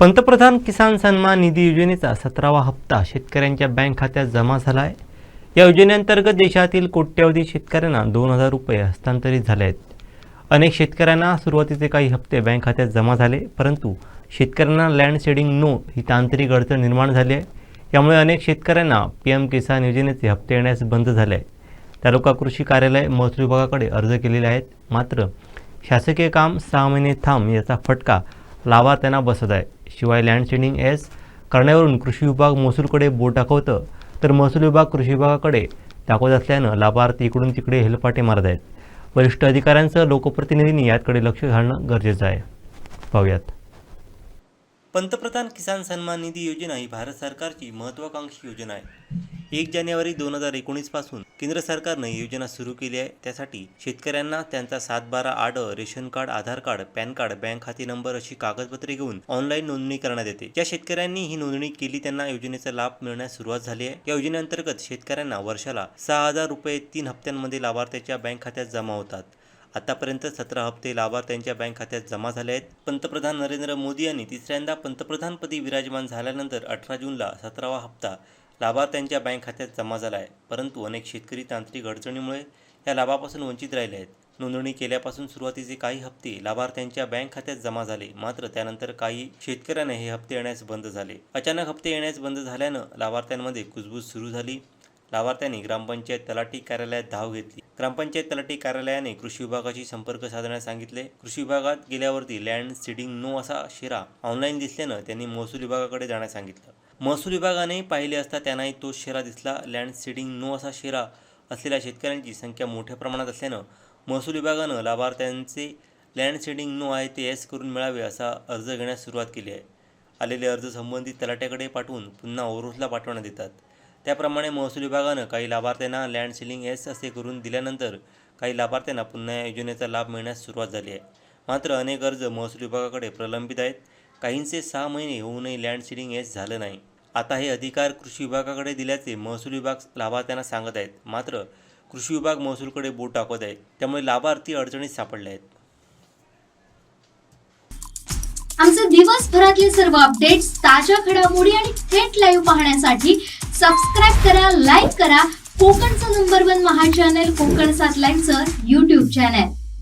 पंतप्रधान किसान सन्मान निधी योजनेचा सतरावा हप्ता शेतकऱ्यांच्या बँक खात्यात जमा झाला आहे या योजनेअंतर्गत देशातील कोट्यवधी शेतकऱ्यांना दोन हजार रुपये हस्तांतरित झाले आहेत अनेक शेतकऱ्यांना सुरुवातीचे काही हप्ते बँक खात्यात जमा झाले परंतु शेतकऱ्यांना लँड शेडिंग नो ही तांत्रिक अडचण निर्माण झाली आहे. यामुळे अनेक शेतकऱ्यांना पी एम किसान योजनेचे हप्ते येण्यास बंद झाले. आहे तालुका कृषी कार्यालय महसूल विभागाकडे अर्ज केलेले आहेत. मात्र शासकीय काम सहा महिने थांब याचा फटका लाभार्थ्यांना बसत आहे. शिवाय लँड शेडिंग एस करण्यावरून कृषी विभाग महसूलकडे बोट दाखवतं तर महसूल विभाग कृषी विभागाकडे दाखवत असल्यानं लाभार्थी इकडून तिकडे हेलपाटे मारत आहेत. वरिष्ठ अधिकाऱ्यांसह लोकप्रतिनिधींनी याकडे लक्ष घालणं गरजेचं आहे. पाहूयात. पंतप्रधान किसान सन्मान निधी योजना ही भारत सरकारची महत्त्वाकांक्षी योजना आहे. एक जानेवारी दोन हजार एकोणीसपासून केंद्र सरकारने योजना सुरू केली आहे. त्यासाठी शेतकऱ्यांना त्यांचा सात बारा आड ration card Aadhaar card PAN card bank खाते नंबर अशी कागदपत्रे घेऊन ऑनलाईन नोंदणी करण्यात येते. ज्या शेतकऱ्यांनी ही नोंदणी केली त्यांना योजनेचा लाभ मिळण्यास सुरुवात झाली आहे. या योजनेअंतर्गत शेतकऱ्यांना वर्षाला सहा हजार रुपये तीन हप्त्यांमध्ये लाभार्थ्याच्या बँक खात्यात जमा होतात. आतापर्यंत सतरा हप्ते लाभार्थ्यांच्या बँक खात्यात जमा झाले आहेत. पंतप्रधान नरेंद्र मोदी यांनी तिसऱ्यांदा पंतप्रधानपदी विराजमान झाल्यानंतर अठरा जूनला सतरावा हप्ता लाभार्थ्यांच्या बँक खात्यात जमा झाला आहे परंतु अनेक शेतकरी तांत्रिक अडचणीमुळे या लाभापासून वंचित राहिले आहेत. नोंदणी केल्यापासून सुरुवातीचे काही हप्ते लाभार्थ्यांच्या बँक खात्यात जमा झाले. मात्र त्यानंतर काही शेतकऱ्यांना हे हप्ते येण्यास बंद झाले. अचानक हप्ते येण्यास बंद झाल्यानं लाभार्थ्यांमध्ये कुजबूज सुरू झाली. लाभार्थ्यांनी ग्रामपंचायत तलाठी कार्यालयात धाव घेतली. ग्रामपंचायत तलाठी कार्यालयाने कृषी विभागाशी संपर्क साधण्यास सांगितले. कृषी विभागात गेल्यावरती लँड सीडिंग नो असा शिरा ऑनलाईन दिसल्यानं त्यांनी महसूल विभागाकडे जाण्यास सांगितलं. महसूल विभागाने पाहिले असता त्यांनाही तो शेरा दिसला. लँड सीडिंग नो असा शेरा असलेल्या शेतकऱ्यांची संख्या मोठ्या प्रमाणात असल्यानं महसूल विभागानं लाभार्थ्यांचे लँड सीडिंग नो आहे ते एस करून मिळावे असा अर्ज घेण्यास सुरुवात केली आहे. आलेले अर्ज संबंधित तलाट्याकडे पाठवून पुन्हा ओरोसला पाठवण्यात येतात. त्याप्रमाणे महसूल विभागानं काही लाभार्थ्यांना लँड सिलिंग एस असे करून दिल्यानंतर काही लाभार्थ्यांना पुन्हा या योजनेचा लाभ मिळण्यास सुरुवात झाली आहे. मात्र अनेक अर्ज महसूल विभागाकडे प्रलंबित आहेत. काहींचे सहा महिने होऊनही लँड सिलिंग एस झालं नाही. आता हे अधिकार कृषी विभागाकडे दिल्याचे महसूल विभाग लाभार्थ्यांना सांगत आहेत. मात्र कृषी विभाग महसूलकडे बोट टाकत आहेत त्यामुळे लाभार्थी अडचणीत सापडले आहेत. आमचे दिवसभरातले सर्व अपडेट्स ताज्या घडामोडी आणि थेट लाईव्ह पाहण्यासाठी सबस्क्राईब करा लाईक करा. कोकणचं number one Maha channel Konkan सात लाईव्हचं युट्यूब चॅनल